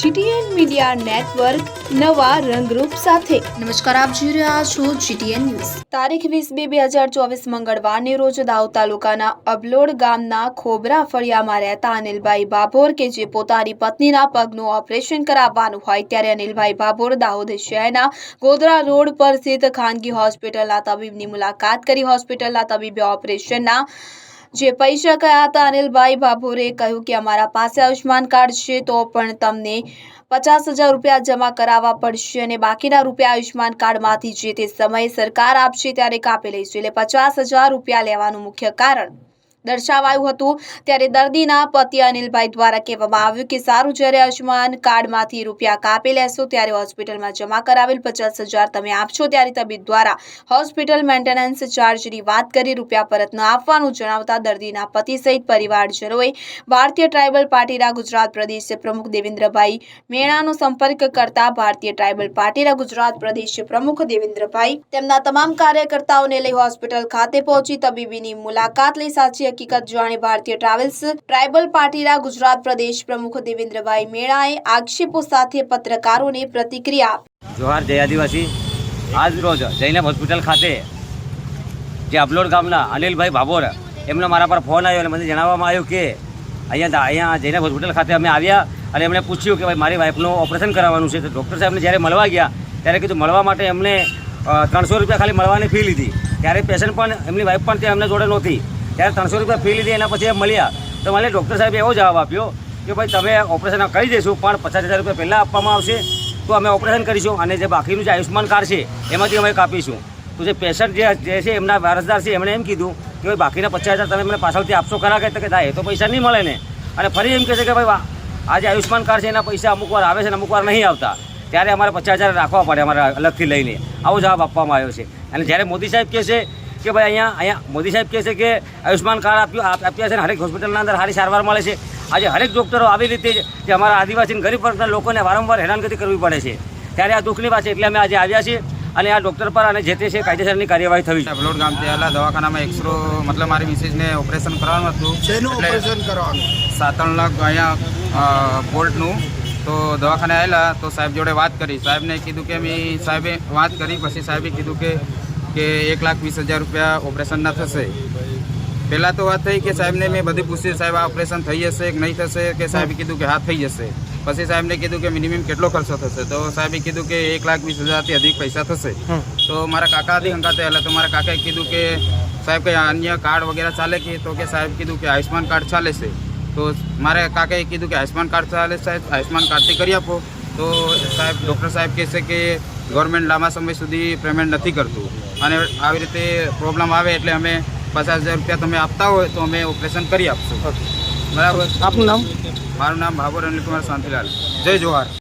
GTN media network નવા રંગરૂપ સાથે. નમસ્કાર આપ જોઈ રહ્યા છો જીટીએન ન્યૂઝ. તારીખ વીસ બે બે હજાર ચોવીસ મંગળવારની રોજ દાઉ તાલુકાના અબલોડ ગામના ખોબરા ફળિયામાં રહેતા અનિલભાઈ ભાભોર કે જે પોતાની પત્નીના પગનું ઓપરેશન કરાવવાનું હોય ત્યારે અનિલભાઈ ભાભોર દાહોદ શહેરના ગોધરા રોડ પર સ્થિત ખાનગી હોસ્પિટલના તબીબની મુલાકાત કરી. હોસ્પિટલના તબીબે ઓપરેશનના જે પૈસા કયા હતા અનિલભાઈ ભાભોરે કહ્યું કે અમારા પાસે આયુષ્માન કાર્ડ છે, તો પણ તમને પચાસ હજાર રૂપિયા જમા કરાવવા પડશે અને બાકીના રૂપિયા આયુષ્માન કાર્ડમાંથી જે તે સમયે સરકાર આપશે ત્યારે કાપી લઈશું. એટલે પચાસ હજાર રૂપિયા લેવાનું મુખ્ય કારણ. દર્શાવાયું હતું. ત્યારે દર્દીના પતિ અનિલભાઈ દ્વારા કહેવામાં આવ્યું કે સારું જ્યારે આયુષ્માન કાર્ડમાંથી રૂપિયા કાપી લેશો ત્યારે હોસ્પિટલમાં જમા કરાવેલ પચાસ હજાર તમે આપશો ત્યારે તબીબ દ્વારા હોસ્પિટલ મેન્ટેનન્સ ચાર્જની વાત કરી રૂપિયા પરત ન આપવાનું જણાવતા દર્દીના પતિ સહિત પરિવારજનોએ ભારતીય ટ્રાઇબલ પાર્ટીના ગુજરાત પ્રદેશ પ્રમુખ દેવેન્દ્રભાઈ મેણાનો સંપર્ક કરતા ભારતીય ટ્રાઇબલ પાર્ટીના ગુજરાત પ્રદેશ પ્રમુખ દેવેન્દ્રભાઈ તેમના તમામ કાર્યકર્તાઓને લઈ હોસ્પિટલ ખાતે પહોંચી તબીબીની મુલાકાત લઈ સાચી હકીકત જાણી ભારતીય ટ્રાવેલ્સ, ટ્રાઇબલ પાર્ટીના ગુજરાત પ્રદેશ પ્રમુખ દેવેન્દ્રભાઈ મેળાએ આક્ષેપો સાથે પત્રકારોને પ્રતિક્રિયા જોહાર જય આદિવાસી. આજ રોજ જૈનબ હોસ્પિટલ ખાતે જે અબલોડ ગામના અનિલભાઈ ભાભોર એમનો મારા પર ફોન આવ્યો અને મને જણાવવામાં આવ્યું કે અહીંયા અહીંયા જૈનબ હોસ્પિટલ ખાતે અમે આવ્યા અને એમણે પૂછ્યું કે ભાઈ મારી વાઈફનું ઓપરેશન કરાવવાનું છે. તો ડૉક્ટર સાહેબને જ્યારે મળવા ગયા, ત્યારે કીધું મળવા માટે એમને ત્રણસો રૂપિયા ખાલી મળવાની ફી લીધી. ત્યારે પેશન્ટ પણ, એમની વાઈફ પણ ત્યાં એમને જોડે નહોતી. ત્યારે ત્રણસો રૂપિયા ફી લીધી, એના પછી મળ્યા. તો મને ડૉક્ટર સાહેબે એવો જવાબ આપ્યો કે ભાઈ, તમે ઓપરેશન કરી દઈશું પણ પચાસ હજાર રૂપિયા પહેલાં આપવામાં આવશે, તો અમે ઓપરેશન કરીશું અને જે બાકીનું જે આયુષ્યમાન કાર્ડ છે, એમાંથી અમે કાપીશું. તો જે પેશન્ટ જે જે છે, એમના વારસદાર છે, એમણે એમ કીધું કે, ભાઈ, બાકીના પચાસ હજાર તમે મને પાછળથી આપશો ખરા? કે કે થાય તો પૈસા નહીં મળે ને. અને ફરી એમ કહે છે કે, ભાઈ આ જે આયુષ્યમાન કાર્ડ છે, એના પૈસા અમુક વાર આવે છે ને અમુક વાર નહીં આવતા. ત્યારે અમારે પચાસ હજાર રાખવા પડે અમારે અલગથી લઈને. આવો જવાબ આપવામાં આવ્યો છે. અને જ્યારે મોદી સાહેબ કહે છે કે ભાઈ અહીંયા અહીંયા મોદી સાહેબ કહે છે કે આયુષ્યમાન કાર્ડ આપ્યું આપ- આપ્યા છે ને હરેક હોસ્પિટલના અંદર સારી સારવાર મળે છે. આજે હરેક ડૉક્ટરો આવી રીતે જ કે અમારા આદિવાસી ગરીબ વર્ગના લોકોને વારંવાર હેરાનગતિ કરવી પડે છે. ત્યારે આ દુઃખની વાત છે એટલે અમે આજે આવ્યા છીએ અને આ ડૉક્ટર પર અને જે તે છે કાયદેસરની કાર્યવાહી થવી છે અબલોડ ગામથી આવેલા દવાખાનામાં એક્સરો મતલબ મારી મિસિસને ઓપરેશન કરવાનું હતું. શેનું ઓપરેશન કરવાનું સાતણ લાખ અહીંયા બોલ્ટનું. તો દવાખાને આવેલા તો સાહેબ જોડે વાત કરી. સાહેબને કીધું કે મેં સાહેબે વાત કરી પછી સાહેબે કીધું કે કે એક લાખ વીસ હજાર રૂપિયા ઓપરેશનના થશે. પહેલાં તો વાત થઈ કે સાહેબને મેં બધી પૂછ્યું સાહેબ આ ઓપરેશન થઈ જશે કે નહીં થશે? કે સાહેબે કીધું કે હા થઈ જશે. પછી સાહેબને કીધું કે મિનિમમ કેટલો ખર્ચો થશે? તો સાહેબે કીધું કે એક લાખ વીસ હજારથી અધિક પૈસા થશે. તો મારા કાકા હતી હંકાતે એટલે તો મારા કાકાએ કીધું કે સાહેબ કંઈ અન્ય કાર્ડ વગેરે ચાલે કે? તો કે સાહેબ કીધું કે આયુષ્માન કાર્ડ ચાલે છે. તો મારે કાકાએ કીધું કે આયુષ્માન કાર્ડ ચાલે સાહેબ આયુષ્માન કાર્ડથી કરી આપો. તો સાહેબ ડૉક્ટર સાહેબ કહે છે કે ગવર્મેન્ટ લાંબા સમય સુધી પેમેન્ટ નથી કરતું. અને આવી રીતે પ્રોબ્લેમ આવે એટલે અમે પચાસ હજાર રૂપિયા તમે આપતા હોય તો અમે ઓપરેશન કરી આપશું. બરાબર? આપનું નામ? મારું નામ ભાભોર અનિલકુમાર શાંતિલાલ. જય જોહાર.